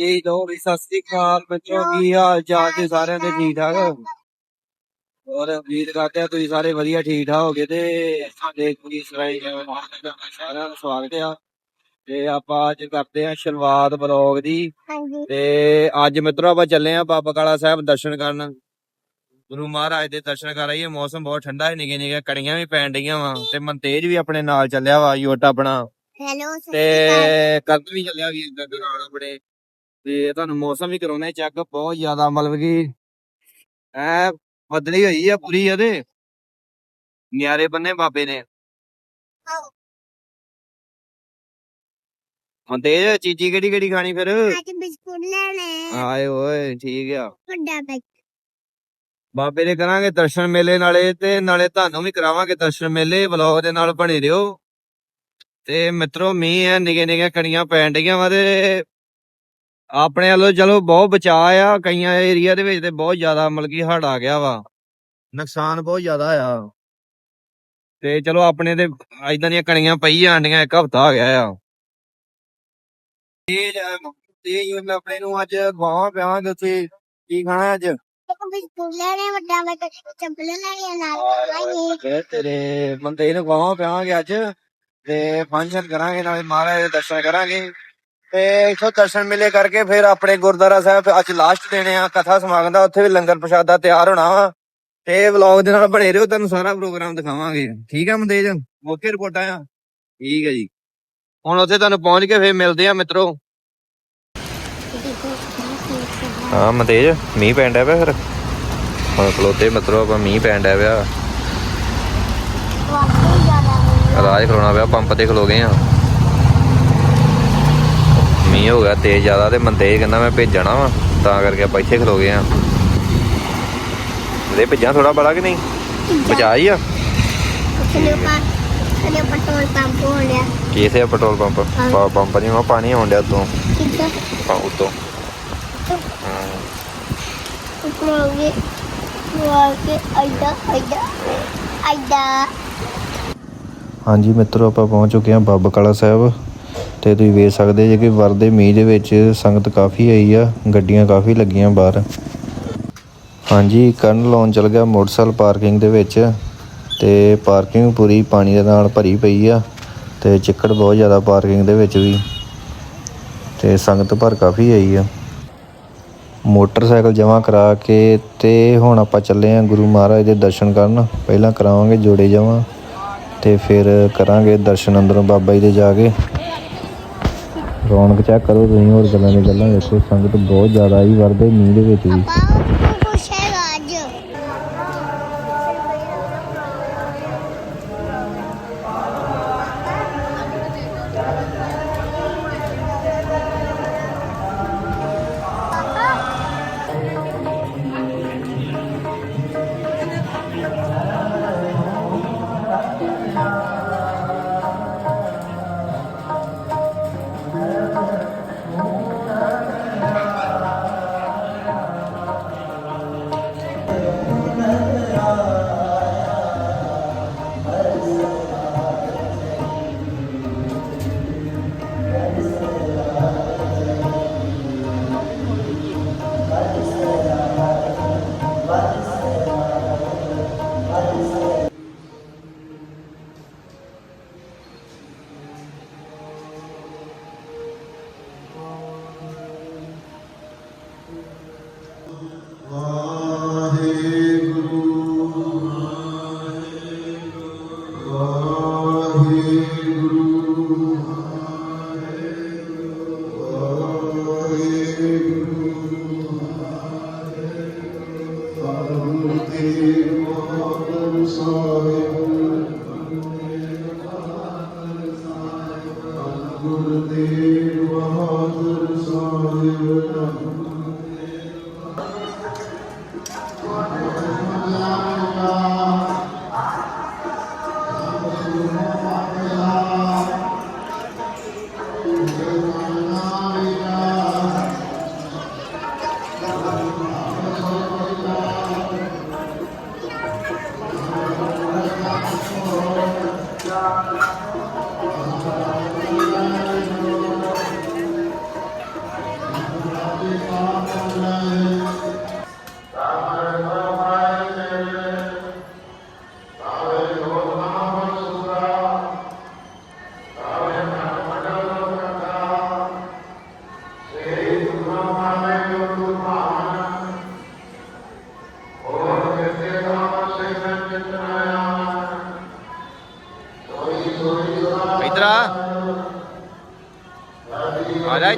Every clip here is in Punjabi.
ਜੀ ਦੋ ਵੀ ਸਤਿ ਸ੍ਰੀ ਅਕਾਲ ਬੱਚੋ ਕੀ ਹਾਲ ਚਾਲ ਜੀ ਸਾਰਿਆਂ ਦੇ? ਠੀਕ ਠਾਕ? ਔਰ ਉਮੀਦ ਕਰਦੇ ਆ ਤੁਸੀਂ ਸਾਰੇ ਵਧੀਆ ਠੀਕ ਠਾਕ ਹੋਗੇ ਤੇ ਸਾਡੇ ਕੁੜੀ ਸਰਾਈ ਸਾਰਿਆਂ ਦਾ ਸਵਾਗਤ ਆ। ਤੇ ਆਪਾਂ ਅੱਜ ਕਰਦੇ ਆ ਸ਼ੁਰੂਆਤ ਬਲੌਗ ਦੀ। ਤੇ ਅੱਜ ਮਿੱਤਰੋ ਆਪਾਂ ਚੱਲੇ ਆ ਬਾਬਾ ਕਾਲਾ ਸਾਹਿਬ ਦਰਸ਼ਨ ਕਰਨ। ਗੁਰੂ ਮਹਾਰਾਜ ਦੇ ਦਰਸ਼ਨ ਕਰ ਆਈਏ ਮੌਸਮ ਬਹੁਤ ਠੰਡਾ ਹੈ ਨਿਗੇ ਨਿਗੇ ਕੜੀਆਂ ਵੀ ਪੈਣ ਡਈਆਂ ਵਾ ਤੇ ਮਨਤੇਜ ਵੀ ਆਪਣੇ ਨਾਲ ਚੱਲਿਆ ਵਾ ਯੋਟ ਆਪਣਾ। ਹੈਲੋ ਤੇ ਕਰਦ ਵੀ ਚੱਲਿਆ ਵੀ ਨਾਲ ਆਪਣੇ। ਤੇ ਤੁਹਾਨੂੰ ਮੌਸਮ ਵੀ ਕਰਾਉਣਾ ਚੈੱਕ ਬਹੁਤ ਜ਼ਿਆਦਾ ਮਤਲਬ ਕਿ ਐ ਬਦਲੀ ਹੋਈ ਆ ਪੂਰੀ ਇਹਦੇ ਨਿਆਰੇ ਬੰਨੇ ਬਾਬੇ ਨੇ। ਹੁਣ ਤੇ ਚੀਜੀ ਕਿਹੜੀ ਕਿਹੜੀ ਖਾਣੀ ਫਿਰ? ਅੱਜ ਬਿਸਕੁਟ ਲੈਣੇ ਆ। ਆਏ ਓਏ ਠੀਕ ਆ। ਵੱਡਾ ਪੈਕ ਬਾਬੇ ਦੇ ਕਰਾਂਗੇ ਦਰਸ਼ਨ ਮੇਲੇ ਨਾਲੇ ਤੇ ਨਾਲੇ ਤੁਹਾਨੂੰ ਵੀ ਕਰਾਵਾਂਗੇ ਦਰਸ਼ਨ ਮੇਲੇ ਵਲੌਗ ਦੇ ਨਾਲ ਬਣੇ ਰਹੋ ਤੇ ਮਿੱਤਰੋ ਮੀਂਹ ਹੈ ਨਿਗੇ ਨਿਗੇ ਕਣੀਆਂ ਪੈਣ ਡਈਆਂ ਵਾ ਤੇ ਆਪਣੇ ਵੱਲੋਂ ਚਲੋ ਬਹੁਤ ਬਚਾਅ ਆ ਕਈਆਂ ਏਰੀਆ ਦੇ ਵਿੱਚ ਤੇ ਬਹੁਤ ਜ਼ਿਆਦਾ ਮਤਲਬ ਕਿ ਹੜ ਆ ਗਿਆ ਵਾ। ਨੁਕਸਾਨ ਬਹੁਤ ਜ਼ਿਆਦਾ ਆ। ਤੇ ਚਲੋ ਆਪਣੇ ਤੇ ਇਦਾਂ ਦੀਆਂ ਕਣੀਆਂ ਪਈ ਜਾਂਦੀਆਂ ਇੱਕ ਹਫਤਾ ਆ ਗਿਆ ਆ। ਤੇਜ ਮੈਂ ਆਪਣੇ ਨੂੰ ਅੱਜ ਗਵਾਂ ਪਿਆਵਾਂਗੇ ਉੱਥੇ ਕੀ ਖਾਣਾ ਅੱਜ? ਇੱਕ ਬਿਸਕੁਟ ਲੈਣੇ ਵੱਡਾ ਪੈਕ ਚੱਪਲ ਲੈਣੀ ਆ ਨਾਲ ਆਈਏ ਤੇ ਤੇਰੇ ਬੰਦੇ ਨੂੰ ਗਵਾਂ ਪਿਆਵਾਂਗੇ ਅੱਜ ਤੇ ਫੰਕਸ਼ਨ ਕਰਾਂਗੇ ਨਾਲੇ ਮਹਾਰਾਜ ਦੇ ਦਰਸ਼ਨ ਕਰਾਂਗੇ। ਤੇ ਇਥੋਂ ਦਰਸ਼ਨ ਮਿਲੇ ਕਰਕੇ ਫਿਰ ਆਪਣੇ ਗੁਰਦੁਆਰਾ ਸਾਹਿਬ ਅੱਜ ਲਾਸਟ ਦੇਣੇ ਆ ਕਥਾ ਸਮਾਗਮ ਦਾ ਉੱਥੇ ਵੀ ਲੰਗਰ ਪ੍ਰਸ਼ਾਦਾ ਤਿਆਰ ਹੋਣਾ ਵਾ। ਤੇ ਵਲੌਗ ਦੇ ਨਾਲ ਬਣੇ ਰਹੋ ਤੁਹਾਨੂੰ ਸਾਰਾ ਪ੍ਰੋਗਰਾਮ ਦਿਖਾਵਾਂਗੇ। ਠੀਕ ਆ ਮੰਦੇਜ ਓਕੇ ਰਿਪੋਰਟਾਂ ਆ ਠੀਕ ਹੈ ਜੀ। ਹੁਣ ਉੱਥੇ ਤੁਹਾਨੂੰ ਪਹੁੰਚ ਕੇ ਫਿਰ ਮਿਲਦੇ ਆ ਮਿੱਤਰੋ। ਹਾਂ ਮਤੇਜ ਮੀਂਹ ਪੈਣ ਡਿਆ ਪਿਆ ਫਿਰ? ਹੁਣ ਖਲੋਤੇ ਮਿੱਤਰੋ ਆਪਾਂ ਮੀਂਹ ਪੈਣ ਡਿਆ ਪਿਆ। ਰਾਜ ਖਲੋਣਾ ਪਿਆ ਪੰਪ ਤੇ ਖਲੋ ਗਏ ਆ। ਮੀਂਹ ਹੋ ਗਿਆ ਤੇਜ਼ ਜ਼ਿਆਦਾ ਤੇ ਮੰਦੇ ਕਹਿੰਦਾ ਮੈਂ ਭੇਜਣਾ ਵਾ ਤਾਂ ਕਰਕੇ ਆਪਾਂ ਇੱਥੇ ਖਲੋ ਗਏ ਆ ਦੇ ਭੇਜਾਂ ਥੋੜਾ ਬੜਾ ਕਿ ਨਹੀਂ? ਬਚਾ ਹੀ ਆ। ਪਾ ਚਲੋ ਪੈਟਰੋਲ ਪੰਪ ਹੋ ਲਿਆ ਕਿਥੇ ਆ ਪੈਟਰੋਲ ਪੰਪ ਹਾਂ। ਪਾ- ਪੰਪ ਨਹੀਂ ਮੈਂ ਪਾਣੀ ਆਉਣ ਡਿਆ ਤੋਂ ਠੀਕ ਹੈ ਉਤੋਂ। ਹਾਂਜੀ ਮਿੱਤਰੋ ਆਪਾਂ ਪਹੁੰਚ ਚੁੱਕੇ ਹਾਂ ਬਾਬਾ ਕਾਲਾ ਸਾਹਿਬ। ਤੇ ਤੁਸੀਂ ਵੇਖ ਸਕਦੇ ਜੇ ਕਿ ਵਰਦੇ ਮੀਂਹ ਦੇ ਵਿੱਚ ਸੰਗਤ ਕਾਫੀ ਆਈ ਆ, ਗੱਡੀਆਂ ਕਾਫੀ ਲੱਗੀਆਂ ਬਾਹਰ। ਹਾਂਜੀ, ਕਰਨ ਲਾਉਣ ਚਲ ਗਿਆ ਮੋਟਰਸਾਈਕਲ ਪਾਰਕਿੰਗ ਦੇ ਵਿੱਚ ਤੇ ਪਾਰਕਿੰਗ ਪੂਰੀ ਪਾਣੀ ਦੇ ਨਾਲ ਭਰੀ ਪਈ ਆ ਤੇ ਚਿੱਕੜ ਬਹੁਤ ਜ਼ਿਆਦਾ ਪਾਰਕਿੰਗ ਦੇ ਵਿੱਚ ਵੀ ਤੇ ਸੰਗਤ ਭਰ ਕਾਫੀ ਆਈ ਆ। ਮੋਟਰਸਾਈਕਲ ਜਮ੍ਹਾਂ ਕਰਾ ਕੇ ਤੇ ਹੁਣ ਆਪਾਂ ਚੱਲੇ ਆ ਗੁਰੂ ਮਹਾਰਾਜ ਦੇ ਦਰਸ਼ਨ ਕਰਨ। ਪਹਿਲਾਂ ਕਰਾਵਾਂਗੇ ਜੋੜੇ ਜਮ੍ਹਾਂ ਤੇ ਫਿਰ ਕਰਾਂਗੇ ਦਰਸ਼ਨ ਅੰਦਰੋਂ ਬਾਬਾ ਜੀ ਦੇ ਜਾ ਕੇ। ਰੌਣਕ ਚੈੱਕ ਕਰੋ ਤੁਸੀਂ, ਹੋਰ ਗੱਲਾਂ ਦੀ ਗੱਲਾਂ ਦੇਖੋ, ਸੰਗਤ ਬਹੁਤ ਜ਼ਿਆਦਾ ਆਈ ਵਰਦੇ ਮੀਂਹ ਦੇ ਵਿੱਚ ਵੀ।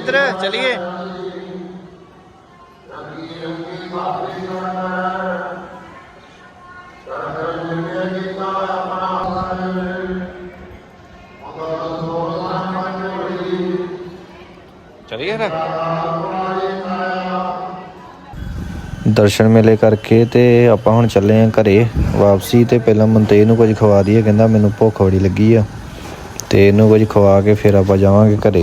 ਇੱਧਰ ਚਲਿਏ। ਚਲਿਏ ਫਿਰ। ਦਰਸ਼ਨ ਮੇਲੇ ਕਰਕੇ ਤੇ ਆਪਾਂ ਹੁਣ ਚੱਲੇ ਆਂ ਘਰੇ ਵਾਪਸੀ ਤੇ ਪਹਿਲਾਂ ਮੰਤੇ ਨੂੰ ਕੁਝ ਖਵਾ ਦਈਏ, ਕਹਿੰਦਾ ਮੈਨੂੰ ਭੁੱਖ ਬੜੀ ਲੱਗੀ ਆ। ਤੇ ਇਹਨੂੰ ਕੁਝ ਖਵਾ ਕੇ ਫਿਰ ਆਪਾਂ ਜਾਵਾਂਗੇ ਘਰੇ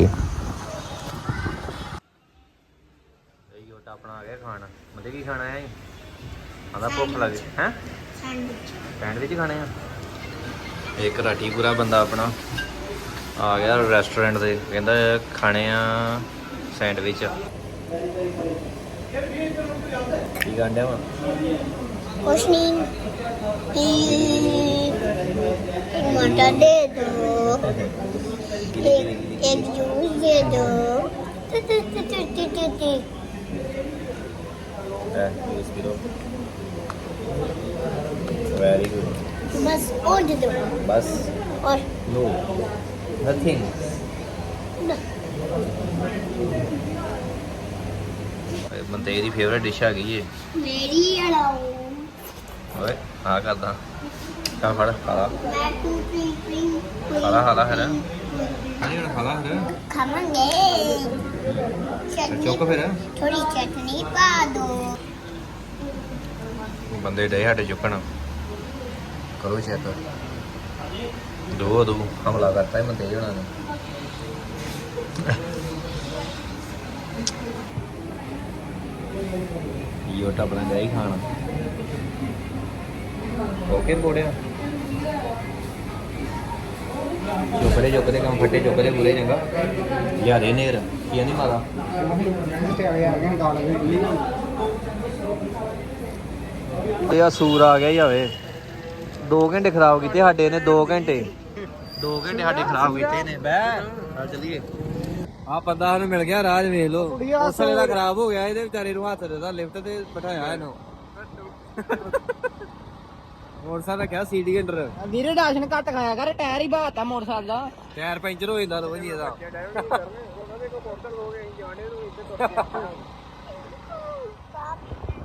ਯੋਟਾ ਆਪਣਾ ਆ ਗਿਆ ਖਾਣ ਮਤੇ ਕੀ ਖਾਣਾ ਹੈ ਆਦਾ ਭੁੱਖ ਲੱਗ ਹੈ? ਸੈਂਡਵਿਚ ਖਾਣੇ ਆ? ਇਹ ਕਰਾਟੀ ਪੂਰਾ ਬੰਦਾ ਆਪਣਾ ਆ ਗਿਆ ਰੈਸਟੋਰੈਂਟ ਦੇ ਕਹਿੰਦਾ ਖਾਣੇ ਆ ਸੈਂਡਵਿਚ। ਕੀ ਗਾਂਡਿਆ ਵਾ? ਕੁਛ ਨਹੀਂ ਕੀ ਮਟਰ ਦੇ ਦੋ। ਇੱਕ ਜੂਸ ਦੇ ਦੋ। ਤੇ ਤੇ ਤੇ ਤੇ ਤੇ ਤੇ ਵੈਰੀ ਗੁੱਡ बस और दे दो ਬਸ और ਨੋ ਨਥਿੰਗ ਬੰਦੇ ਦੀ ਫੇਵਰਟ ਡਿਸ਼ ਆ ਗਈ ਏ मेरी अड़ाओ ਓਏ ਆ ਕਰਦਾ ਕਾ ਫੜ ਖਾਲਾ मैं टू थ्री थ्री ਖਾਲਾ ਖਾਲਾ ਫਿਰ ਹਾਂਜੀ ਹੁਣ ਖਾਲਾ ਫਿਰ खावांगे ਚੁੱਕ चटनी ਫਿਰ थोड़ी चटनी पा दो ਬੰਦੇ ਡੇ ਸਾਡੇ ਚੁੱਕਣ। ਕਰੋ ਚੈੱਕ ਦੋ ਦੋ। ਹਮਲਾ ਕਰਤਾ ਹੈ ਬੰਦੇ ਹੋਣਾ ਨੇ। ਯੋਟਾ ਬਣਾ ਗਿਆ ਹੀ ਖਾਣਾ। ਓਕੇ ਬੋੜਿਆ। ਚੁੱਕਦੇ ਚੁੱਕਦੇ ਕੰਮ ਫੱਟੇ ਚੁੱਕਦੇ ਪੂਰੇ ਚੰਗਾ। ਯਾਰੇ ਨੇਰ। ਕੀ ਨਹੀਂ ਮਾਰਾ ਇਹ ਆ ਸੂਰ ਆ ਗਿਆ ਹੀ ਆਵੇ। 2 ਘੰਟੇ ਖਰਾਬ ਕੀਤੇ ਸਾਡੇ ਨੇ 2 ਘੰਟੇ। 2 ਘੰਟੇ ਸਾਡੇ ਖਰਾਬ ਕੀਤੇ ਨੇ। ਬੈ ਆ ਚਲੀਏ। ਆ ਬੰਦਾ ਸਾਨੂੰ ਮਿਲ ਗਿਆ ਰਾਜ ਵੇਖ ਲੋ ਉਸ ਵੇਲੇ ਦਾ ਖਰਾਬ ਹੋ ਗਿਆ ਇਹਦੇ ਵਿਚਾਰੇ ਨੂੰ ਹੱਥ ਦੇਦਾ ਲਿਫਟ ਤੇ ਬਿਠਾਇਆ ਇਹਨੂੰ। ਮੋਟਰਸਾਈਕਲ ਰੱਖਿਆ ਸੀਡੀ ਅੰਡਰ। ਵੀਰੇ ਰਾਸ਼ਨ ਘੱਟ ਖਾਇਆ ਕਰ ਟਾਇਰ ਹੀ ਬਾਤਾ ਮੋਟਰਸਾਈਕਲ ਦਾ। ਟਾਇਰ ਪੈਂਚਰ ਹੋ ਜਾਂਦਾ ਰੋਜ਼ ਹੀ ਇਹਦਾ।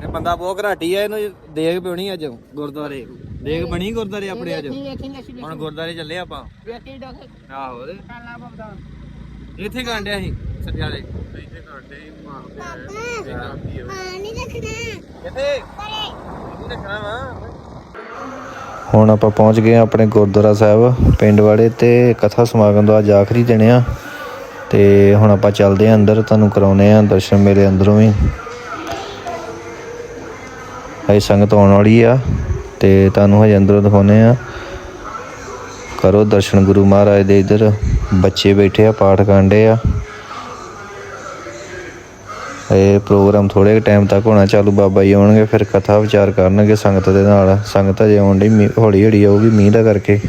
ਇਹ ਬੰਦਾ ਬਹੁਤ ਘਰਾਟੀ ਹੈ ਇਹਨੂੰ ਦੇਖ ਪਿਉਣੀ ਅੱਜ ਗੁਰਦੁਆਰੇ। ਦੇਖ ਬਣੀ ਗੁਰਦੁਆਰੇ ਆਪਣੇ ਅੱਜ। ਹੁਣ ਗੁਰਦੁਆਰੇ ਚੱਲੇ ਆਪਾਂ। ਇੱਥੇ ਗਾਂਡਿਆ ਸੀ ਸੱਜਾਲੇ ਹੁਣ ਆਪਾਂ ਪਹੁੰਚ ਗਏ ਆਪਣੇ ਗੁਰਦੁਆਰਾ ਸਾਹਿਬ ਪਿੰਡ ਵਾਲੇ ਤੇ ਕਥਾ ਸਮਾਗਮ ਦਾ ਅੱਜ ਆਖਰੀ ਦਿਨ ਆ। ਤੇ ਹੁਣ ਆਪਾਂ ਚੱਲਦੇ ਆਂ ਅੰਦਰ ਤੁਹਾਨੂੰ ਕਰਾਉਨੇ ਆ ਦਰਸ਼ਨ ਮੇਰੇ ਅੰਦਰੋਂ ਵੀ। ਹਜੇ ਸੰਗਤ ਆਉਣ ਵਾਲੀ ਆ ਤੇ ਤੁਹਾਨੂੰ ਹਜੇ ਅੰਦਰੋਂ ਦਿਖਾਉਨੇ ਆ। ਕਰੋ ਦਰਸ਼ਨ ਗੁਰੂ ਮਹਾਰਾਜ ਦੇ ਇੱਧਰ। ਬੱਚੇ ਬੈਠੇ ਆ, ਪਾਠ ਕਾਂਡੇ ਆ। ਇਹ ਪ੍ਰੋਗਰਾਮ ਥੋੜੇ ਟਾਈਮ ਤੱਕ ਹੋਣਾ, ਚਾਲੂ ਬਾਬਾ ਜੀ ਆਉਣਗੇ, ਫਿਰ ਕਥਾ ਵਿਚਾਰ ਕਰਨਗੇ ਸੰਗਤ ਦੇ ਨਾਲ। ਸੰਗਤ ਅਜੇ ਆਉਣ ਦੀ ਹੌਲੀ ਹੌਲੀ ਆਊਗੀ ਮੀਂਹ ਦਾ ਕਰਕੇ।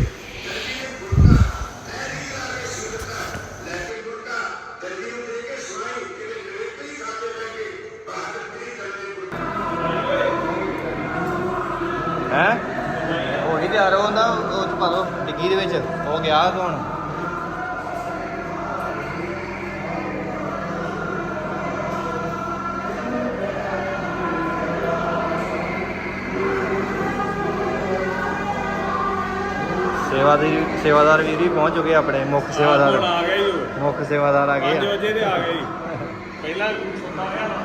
ਸੇਵਾਦਾਰ ਸੇਵਾਦਾਰ ਵੀਰ ਵੀ ਪਹੁੰਚ ਚੁੱਕੇ ਆਪਣੇ ਮੁੱਖ ਸੇਵਾਦਾਰ। ਆ ਗਏ ਜੀ ਮੁੱਖ ਸੇਵਾਦਾਰ ਆ ਗਏ 5 ਆ ਵਜੇ ਦੇ ਆ ਗਏ ਜੀ। ਪਹਿਲਾਂ ਸੁਣਦਾ ਰਿਹਾ ਨਾ।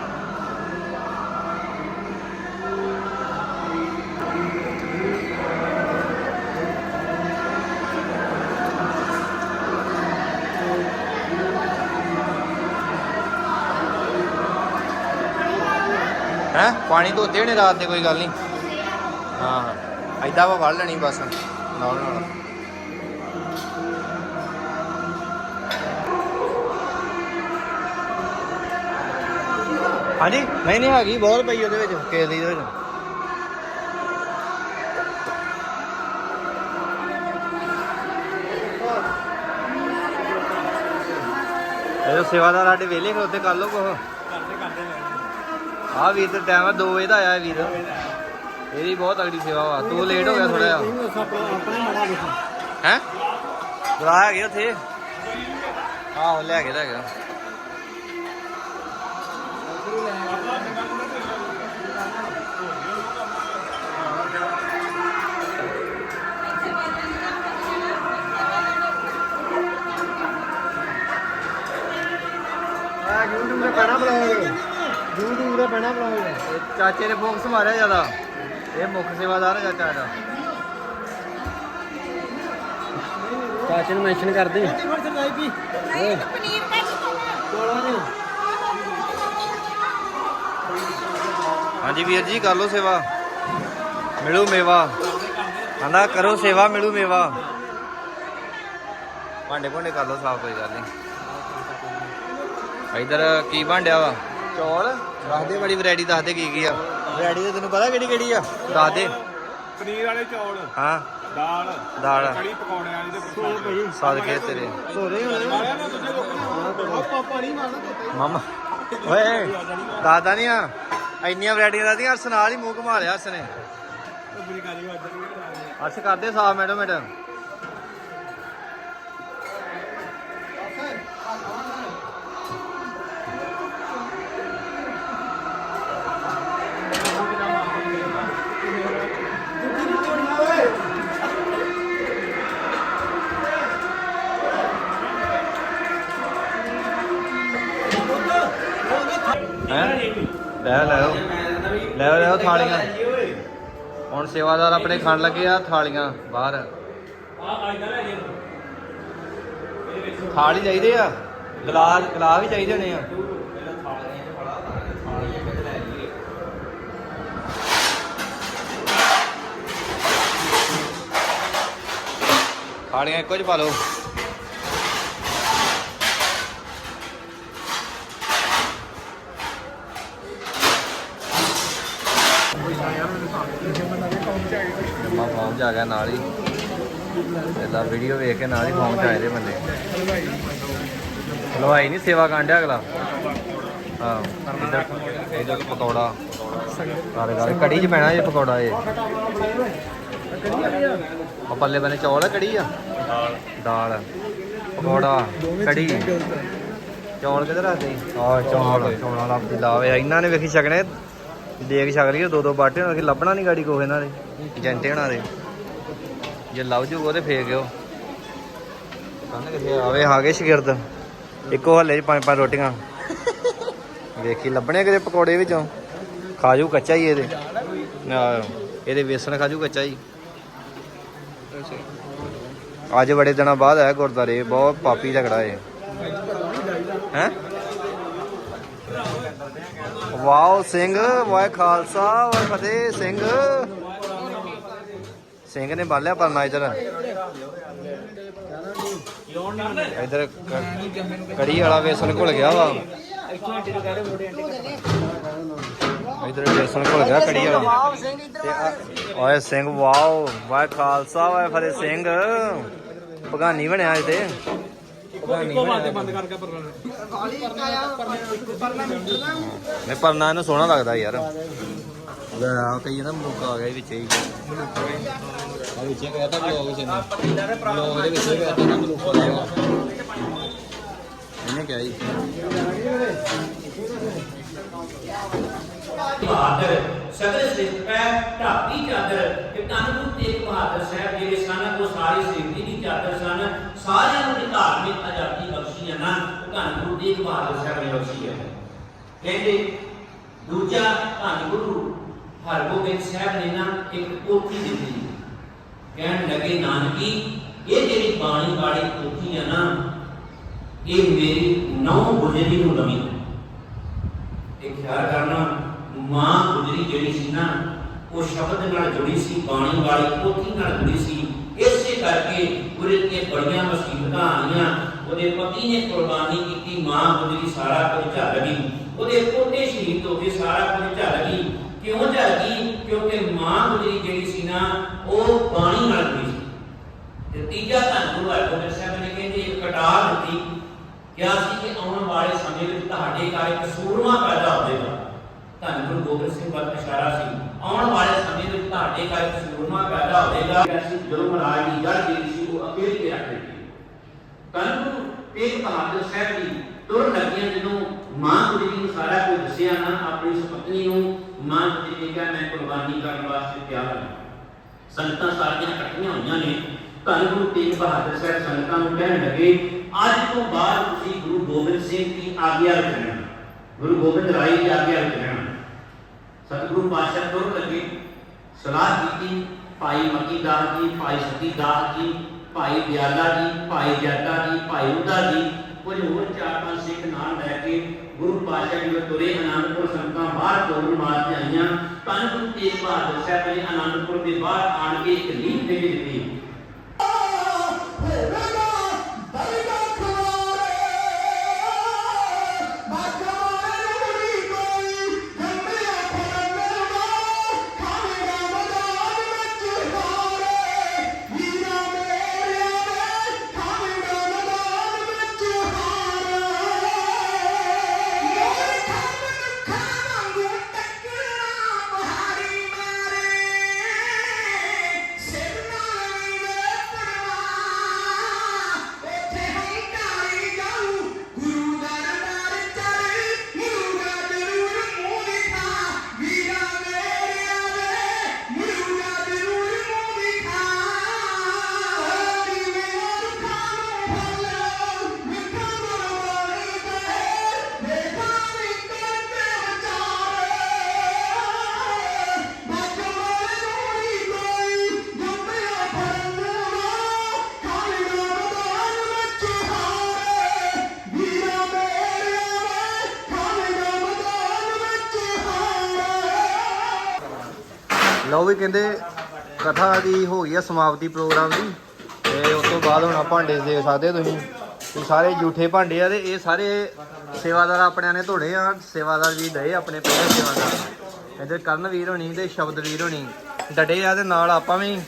ਹੈ? ਪਾਣੀ ਧੋਤੇ ਹੋਣੇ ਰਾਤ ਦੇ ਕੋਈ ਗੱਲ ਨਹੀਂ। ਹਾਂ ਹਾਂ। ਐਦਾਂ ਵਾ ਵੜ ਲੈਣੀ ਬਸ। ਨਾਲ ਨਾਲ। ਹਾਂਜੀ ਨਹੀਂ ਨਹੀਂ ਹੈਗੀ ਬਹੁਤ ਪਈ ਉਹਦੇ ਵਿੱਚ ਕੇਲੀ ਦੇ ਵਿੱਚ। ਇਹ ਸੇਵਾਦਾਰ ਸਾਡੇ ਵੇਲੇ ਖਲੋਤੇ ਕਰ ਲੋ ਕੋ ਕਰਦੇ ਕਰਦੇ ਆ ਵੀਰ ਤੇ ਟਾਈਮ ਆ 2 ਵਜੇ ਦਾ ਆਇਆ ਵੀਰ। ਇਹਦੀ ਬਹੁਤ ਅਗੜੀ ਸੇਵਾ ਵਾ ਤੂੰ ਲੇਟ ਹੋ ਗਿਆ ਥੋੜਾ ਜਿਹਾ। ਹੈ ਗਲਾ ਹੈਗੇ ਉੱਥੇ। ਆਹੋ ਲੈ ਕੇ ਲੈ ਗਿਆ। ਚਾਚੇ ਨੇ ਫੋਕਸ ਮਾਰਿਆ ਜ਼ਿਆਦਾ। ਇਹ ਮੁੱਖ ਸੇਵਾਦਾਰ ਹੈ ਚਾਚਾ ਦਾ। ਚਾਚੇ ਨੂੰ ਮੈਂਸ਼ਨ ਕਰ ਦੇ। ਹਾਂਜੀ ਵੀਰ ਜੀ ਕਰ ਲਓ ਸੇਵਾ। ਮਿਲੂ ਮੇਵਾ। ਕਹਿੰਦਾ ਕਰੋ ਸੇਵਾ ਮਿਲੂ ਮੇਵਾ। ਭਾਂਡੇ ਭਾਂਡੇ ਕਰ ਲਓ ਸਾਫ਼ ਕੋਈ ਗੱਲ ਨਹੀਂ। ਇਧਰ ਕੀ ਭਾਂਡਿਆ ਵਾ? ਚੌਲ। ਦੱਸ ਦੇ ਬੜੀ ਵੈਰਾਈਟੀ ਦੱਸ ਦੇ ਕੀ ਕੀ ਆ। ਵੈਰਾਈਟੀ ਤੇ ਤੈਨੂੰ ਪਤਾ ਕਿਹੜੀ ਕਿਹੜੀ ਆ? ਦੱਸ ਦੇ। ਪਨੀਰ ਵਾਲੇ ਚੌਲ। ਹਾਂ। ਦਾਲ। ਦਾਲ। ਕੜੀ ਪਕੌੜੇ ਵਾਲੀ ਤੇ ਪੁੱਛੋ ਸਦਕੇ ਤੇਰੇ। ਦੂਜੇ ਲੋਕ ਪਾਪਾ ਨਹੀਂ ਮਾਰਨਾ ਮਾਮਾ। ਓਏ ਦਾਦਾ ਨਹੀਂ ਆ। ਇੰਨੀਆਂ ਵੈਰਾਈਟੀਆਂ ਦਾਦੀਆਂ ਅਰਸ ਨਾਲ ਹੀ ਮੂੰਹ ਘੁਮਾ ਲਿਆ ਅਰਸ ਨੇ। ਅਰਸ ਕਰਦੇ ਸਾਫ਼ ਮੈਡਮ ਮੈਡਮ ਥਾਲੀਆਂ। ਹੁਣ ਸੇਵਾਦਾਰ ਆਪਣੇ ਖਾਣ ਲੱਗੇ ਆ ਥਾਲੀਆਂ ਬਾਹਰ। ਥਾਲੀ ਚਾਹੀਦੇ ਆ? ਗਲਾਸ ਗਲਾਸ ਵੀ ਚਾਹੀਦੇ ਨੇ ਆ। ਥਾਲੀਆਂ ਇੱਕੋ ਚ ਪਾ ਲਓ ਜਮਾ ਫਾਰਮ ਚ ਆ ਗਿਆ ਨਾਲ ਹੀ। ਪਹਿਲਾਂ ਵੀਡੀਓ ਵੇਖ ਕੇ ਨਾਲ ਹੀ ਫਾਰਮ ਚ ਆਏ ਦੇ ਬੰਦੇ। ਹਲਵਾਈ ਨਹੀਂ ਸੇਵਾ ਕਾਂਡਿਆ ਅਗਲਾ? ਹਾਂ, ਇਧਰ ਇਧਰ ਪਕੌੜਾ। ਸਾਰੇ ਸਾਰੇ ਕੜੀ ਚ ਪੈਣਾ ਇਹ ਪਕੌੜਾ ਇਹ। ਉਹ ਪੱਲੇ ਬੰਨੇ ਚੌਲ ਆ, ਕੜੀ ਆ? ਦਾਲ। ਪਕੌੜਾ, ਕੜੀ। ਚੌਲ ਕਿਧਰ ਆ ਗਏ ਆ ਚੌਲ, ਚੌਲਾਂ ਦਾ ਲਾਵੇ ਇਹਨਾਂ ਨੇ ਵੇਖੀ ਛਕਣੇ। ਦੇਖ ਛਕ ਲਈ ਦੋ ਦੋ ਬਾਟੇ ਹੋਣ ਕਿ ਲੱਭਣਾ ਨਹੀਂ ਗਾੜੀ ਕੋਹ ਇਹਨਾਂ ਦੇ, ਏਜੰਟੇ ਹੋਣਾ ਦੇ। ਜੇ ਲੱਭ ਜੂਗਾ ਤੇ ਫੇਰ ਗਿਓ ਕੰਨ ਕਿਥੇ ਆਵੇ, ਆ ਸ਼ਗਿਰਦ। ਇੱਕੋ ਹੱਲੇ 'ਚ ਪੰਜ ਪੰਜ ਰੋਟੀਆਂ। ਵੇਖੀ, ਲੱਭਣੇ ਕਿਤੇ ਪਕੌੜੇ ਵਿੱਚੋਂ? ਖਾਜੂ ਕੱਚਾ ਹੀ ਇਹਦੇ। ਇਹਦੇ ਵੇਸਣ ਖਾਜੂ ਕੱਚਾ ਹੀ। ਅੱਜ ਬੜੇ ਦਿਨਾਂ ਬਾਅਦ ਆਇਆ ਗੁਰਦਾਰੇ ਬਹੁਤ ਪਾਪੀ ਝਗੜਾ ਏ ਹੈ? ਵਾਓ ਸਿੰਘ, ਵਾਹਿ ਖਾਲਸਾ, ਵਾਹਿ ਫਤਿਹ ਸਿੰਘ। ਸਿੰਘ ਨੇ ਬਾਲਿਆ ਪਰਨਾ ਇਧਰ। ਇਧਰ ਕੜੀ ਵਾਲਾ ਵੇਸਣ ਘੁਲ ਗਿਆ ਵਾ। ਇਧਰ ਵੇਸਣ ਘੁਲ ਗਿਆ ਕੜੀ ਵਾਲਾ। ਓਏ ਸਿੰਘ, ਵਾਓ, ਵਾਹਿ ਖਾਲਸਾ, ਵਾਹਿ ਫਤਿਹ ਸਿੰਘ। ਭਗਾਨੀ ਬਣਿਆ ਅੱਜ ਤੇ ਪਰ ਨਹੀਂ, ਪਰਨਾ ਇਹਨੂੰ ਸੋਹਣਾ ਲੱਗਦਾ ਯਾਰ। ਲੈ ਆ ਕਈ ਨਾ ਮਲੂਕਾ ਆ ਗਿਆ ਵਿੱਚ ਹੀ। ਆ ਵਿੱਚ ਗਿਆ ਤਾਂ ਬਲੌਗ ਚ ਨੇ ਬਲੌਗ ਦੇ ਵਿੱਚ ਗਿਆ ਤਾਂ ਮਲੂਕਾ ਗਿਆ। ਇਹਨੇ ਕਿਹਾ ਜੀ। ਬਹਾਦਰ, ਸਦਰ ਸਿੱਖ ਪੈ ਢਾਬੀ ਚਾਦਰ ਤੇ ਕਾਨੂੰਨ ਤੇਗ ਬਹਾਦਰ ਸਾਹਿਬ ਜਿਹੜੇ ਸਨ, ਉਹ ਸਾਰੇ ਸਿੱਖੀ ਦੀ ਚਾਦਰ ਸਨ। ਸਾਰਿਆਂ ਨੂੰ ਧਾਰਮਿਕ ਆਜ਼ਾਦੀ ਬਖਸ਼ੀ ਹੈ ਨਾ। ਉਹ ਧੰਨ ਗੁਰੂ ਤੇਗ ਬਹਾਦਰ ਸਾਹਿਬ ਨੇ ਬਖਸ਼ੀ ਹੈ। ਕਹਿੰਦੇ, ਦੂਜਾ ਧੰਨ ਗੁਰੂ ਹਰਗੋਬਿੰਦ ਸਾਹਿਬ ਨੇ ਨਾ ਇੱਕ ਪੋਥੀ ਦਿੱਤੀ। ਕਹਿਣ ਲੱਗੇ, ਨਾਨਕੀ, ਇਹ ਜਿਹੜੀ ਬਾਣੀ ਵਾਲੀ ਪੋਥੀ ਹੈ ਨਾ, ਇਹ ਮੇਰੀ ਨੌ ਗੁਜਰੀ ਨੂੰ ਨਵੀਂ ਇਹ ਖਿਆਲ ਕਰਨਾ, ਮਾਂ ਗੁਜਰੀ ਜਿਹੜੀ ਸੀ ਨਾ, ਉਹ ਸ਼ਬਦ ਨਾਲ ਜੁੜੀ ਸੀ, ਬਾਣੀ ਵਾਲੀ ਪੋਥੀ ਨਾਲ ਜੁੜੀ ਸੀ। ਇਸੇ ਕਰਕੇ ਗੁਰੂ ਤੇ ਬੜੀਆਂ ਮੁਸੀਬਤਾਂ ਆਈਆਂ। ਉਹਦੇ ਪਤੀ ਨੇ ਕੁਰਬਾਨੀ ਕੀਤੀ, ਮਾਂ ਗੁਜਰੀ ਸਾਰਾ ਕੁਝ ਝੱਲ ਗਈ। ਉਹਦੇ ਪੋਤੇ ਸ਼ਹੀਦ ਹੋ ਗਏ ਸਾਰਾ ਕੁਝ ਝੱਲ ਗਈ। ਕਿਉਂ ਝੱਲ ਗਈ? ਕਿਉਂਕਿ ਮਾਂ ਗੁਜਰੀ ਜਿਹੜੀ ਸੀ ਨਾ, ਉਹ ਬਾਣੀ ਨਾਲ ਜੁੜੀ ਸੀ। ਤੇ ਤੀਜਾ ਧੰਨ ਗੁਰੂ ਹਰਗੋਬਿੰਦ ਸਾਹਿਬ ਨੇ ਕਹਿੰਦੇ, ਇੱਕ ਕਟਾਰ ਦਿੱਤੀ। ਕਿਹਾ ਸੀ ਕਿ ਆਉਣ ਵਾਲੇ ਸਮੇਂ ਵਿੱਚ ਤੁਹਾਡੇ ਘਰ ਇੱਕ ਸੂਰਮਾ ਪੈਦਾ ਹੋਵੇਗਾ। ਧੰਨ ਗੁਰੂ ਗੋਬਿੰਦ ਸਿੰਘ ਵੱਲ ਇਸ਼ਾਰਾ ਸੀ। ਆਉਣ ਵਾਲੇ ਸਮੇਂ ਵਿੱਚ ਤੁਹਾਡੇ ਘਰ ਇੱਕ ਸੂਰਮਾ ਪੈਦਾ ਹੋਵੇਗਾ। ਜਦੋਂ ਮਹਾਰਾਜ ਦੀ ਜੜ ਜਿਹੜੀ ਸੀ, ਉਹ ਅਕੇਲੀ ਤੇ ਰੱਖ ਦਿੱਤੀ। ਬਹਾਦਰ ਸਾਹਿਬ ਜੀ ਤੁਰ ਲੱਗਿਆ ਜਦੋਂ ਮਾਂ ਗੁਰੂ ਨੂੰ ਸਾਰਾ ਕੁਝ ਦੱਸਿਆ ਨਾ, ਆਪਣੀ ਸੁਪਤਨੀ ਨੂੰ ਮਾਂ ਗੁਰੂ ਜੀ ਨੇ ਕਿਹਾ, ਮੈਂ ਕੁਰਬਾਨੀ ਕਰਨ ਵਾਸਤੇ ਤਿਆਰ ਹਾਂ। ਸੰਗਤਾਂ ਸਾਰੀਆਂ ਇਕੱਠੀਆਂ ਹੋਈਆਂ ਨੇ। ਧੰਨ ਗੁਰੂ ਤੇਗ ਬਹਾਦਰ ਸਾਹਿਬ ਸੰਗਤਾਂ ਨੂੰ ਕਹਿਣ ਲੱਗੇ, ਅੱਜ ਤੋਂ ਬਾਅਦ ਤੁਸੀਂ ਗੁਰੂ ਗੋਬਿੰਦ ਸਿੰਘ ਦੀ ਆਗਿਆ ਵਿੱਚ ਰਹਿਣਾ ਗੁਰੂ ਗੋਬਿੰਦ ਰਾਏ ਦੀ ਆਗਿਆ ਵਿੱਚ ਰਹਿਣਾ ਸਤਿਗੁਰੂ ਪਾਤਸ਼ਾਹ ਤੁਰ ਲੱਗੇ। ਸਲਾਹ ਕੀਤੀ, ਭਾਈ ਮਤੀ ਦਾਸ ਜੀ, ਭਾਈ ਸਤੀ ਦਾਸ ਜੀ, ਭਾਈ ਦਿਆਲਾ ਜੀ, ਭਾਈ ਜੱਟਾ ਜੀ, ਭਾਈ ਉਦਾ ਜੀ ਕੁਝ ਹੋਰ ਚਾਰ ਪੰਜ ਸਿੱਖ ਨਾਲ ਲੈ ਕੇ ਗੁਰੂ ਪਾਤਸ਼ਾਹ ਜੀ ਦੇ ਤੁਰੇ, ਅਨੰਦਪੁਰ ਸੰਗਤਾਂ ਬਾਹਰ ਤੋਰਨ ਵਾਸਤੇ ਆਈਆਂ। ਧੰਨ ਗੁਰੂ ਤੇਗ ਬਹਾਦਰ ਸਾਹਿਬ ਨੇ ਆਨੰਦਪੁਰ ਦੇ ਬਾਹਰ ਆਣ ਕੇ ਇੱਕ ਲੀਹ ਦੇ ਦਿੱਤੀ। ਲਓ ਵੀ ਕਹਿੰਦੇ ਕਥਾ ਦੀ ਹੋ ਗਈ ਆ ਸਮਾਪਤੀ ਪ੍ਰੋਗਰਾਮ ਦੀ। ਤੇ ਉਸ ਤੋਂ ਬਾਅਦ ਹੁਣ ਆ ਭਾਂਡੇ ਦੇ ਸਕਦੇ ਤੁਸੀਂ। ਇਹ ਸਾਰੇ ਝੂਠੇ ਭਾਂਡੇ ਆ ਤੇ ਇਹ ਸਾਰੇ ਸੇਵਾਦਾਰ ਆਪਣਿਆਂ ਨੇ ਧੋਣੇ ਆ। ਸੇਵਾਦਾਰ ਵੀ ਦਏ ਆਪਣੇ ਪਹਿਲੇ ਸੇਵਾਦਾਰ। ਇੱਧਰ ਕਰਨ ਵੀਰ ਹੋਣੀ ਤੇ ਸ਼ਬਦ ਵੀਰ ਹੋਣੀ। ਡਟੇ ਆ ਤੇ ਨਾਲ ਆਪਾਂ ਵੀ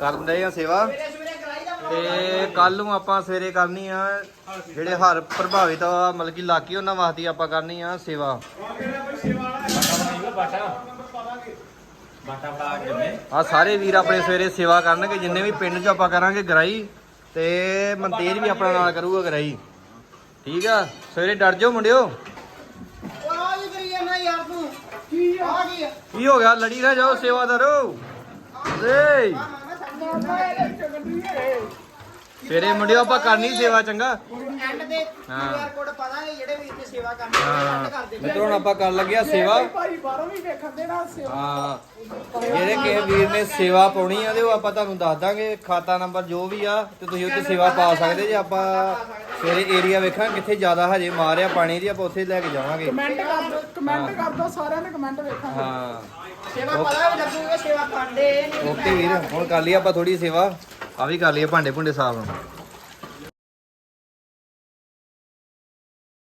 ਕਰਨ ਦਏ ਆ ਸੇਵਾ। ਤੇ ਕੱਲ ਨੂੰ ਆਪਾਂ ਸਵੇਰੇ ਕਰਨੀ ਆ ਜਿਹੜੇ ਹਰ ਪ੍ਰਭਾਵਿਤ ਆ, ਮਤਲਬ ਕਿ ਇਲਾਕੇ ਉਹਨਾਂ ਵਾਸਤੇ ਆਪਾਂ ਕਰਨੀ ਆ ਸੇਵਾ। ਆ ਸਾਰੇ ਵੀਰ ਆਪਣੇ ਸਵੇਰੇ ਸੇਵਾ ਕਰਨਗੇ ਜਿੰਨੇ ਵੀ ਪਿੰਡ 'ਚ ਆਪਾਂ ਕਰਾਂਗੇ ਗਰਾਈ ਤੇ ਮਨਤੇਜ ਵੀ ਆਪਣਾ ਨਾਲ ਕਰੂਗਾ ਗਰਾਈ। ਠੀਕ ਆ? ਸਵੇਰੇ ਡਰ ਜਾਓ ਮੁੰਡਿਓ। ਉਹ ਆ ਜੀ ਕਰੀ ਜਾਂਦਾ ਯਾਰ ਤੂੰ। ਕੀ ਆ? ਕੀ ਆ? ਕੀ ਹੋ ਗਿਆ? ਲੜੀ ਨਾ ਜਾਓ ਸੇਵਾਦਾਰੋ ਏ ਹੈ ਸਵੇਰੇ ਮੁੰਡਿਓ ਆਪਾਂ ਕਰਨੀ ਸੇਵਾ ਚੰਗਾ। ਐਂਡ ਤੇ ਹਾਂ। QR ਕੋਡ ਪਾਵਾਂਗੇ ਜਿਹੜੇ ਵੀ ਇੱਥੇ ਸੇਵਾ ਕਰ ਮਿੱਤਰੋ ਹੁਣ ਆਪਾਂ ਕਰਨ ਲੱਗੇ ਆ ਸੇਵਾ। ਭਾਈ ਬਾਹਰੋਂ ਵੀ ਵੇਖਣ ਦੇ ਨਾ ਸੇਵਾ। ਹਾਂ। ਜਿਹੜੇ ਕਿਸੇ ਵੀਰ ਨੇ ਸੇਵਾ ਪਾਉਣੀ ਆ ਤੇ ਉਹ ਆਪਾਂ ਤੁਹਾਨੂੰ ਦੱਸ ਦਾਂਗੇ। ਖਾਤਾ ਨੰਬਰ ਜੋ ਵੀ ਆ ਤੇ ਤੁਸੀਂ ਉੱਥੇ ਸੇਵਾ ਪਾ ਸਕਦੇ ਜੇ ਆਪਾਂ ਸਵੇਰੇ ਏਰੀਆ ਵੇਖਾਂ ਕਿੱਥੇ ਜ਼ਿਆਦਾ ਹਜੇ ਮਾਰਿਆ ਪਾਣੀ ਦੀ ਆਪਾਂ ਉੱਥੇ ਲੈ ਕੇ ਜਾਵਾਂਗੇ। ਕਮੈਂਟ ਕਰ ਦਿਓ ਕਮੈਂਟ ਕਰ ਦਿਓ ਸਾਰਿਆਂ ਨੇ ਕਮੈਂਟ ਵੇਖਾਂਗੇ ਹਾਂ। ਸੇਵਾ ਪਤਾ ਲੱਗੂਗਾ ਸੇਵਾ ਕਰਦੇ ਨਹੀਂ ਓਕੇ ਵੀਰ ਹੁਣ ਕਰ ਲਈ ਆਪਾਂ ਥੋੜੀ ਸੇਵਾ। ਆ ਵੀ ਕਰ ਲਈਏ ਭਾਂਡੇ ਭੁੰਡੇ ਸਾਫ਼।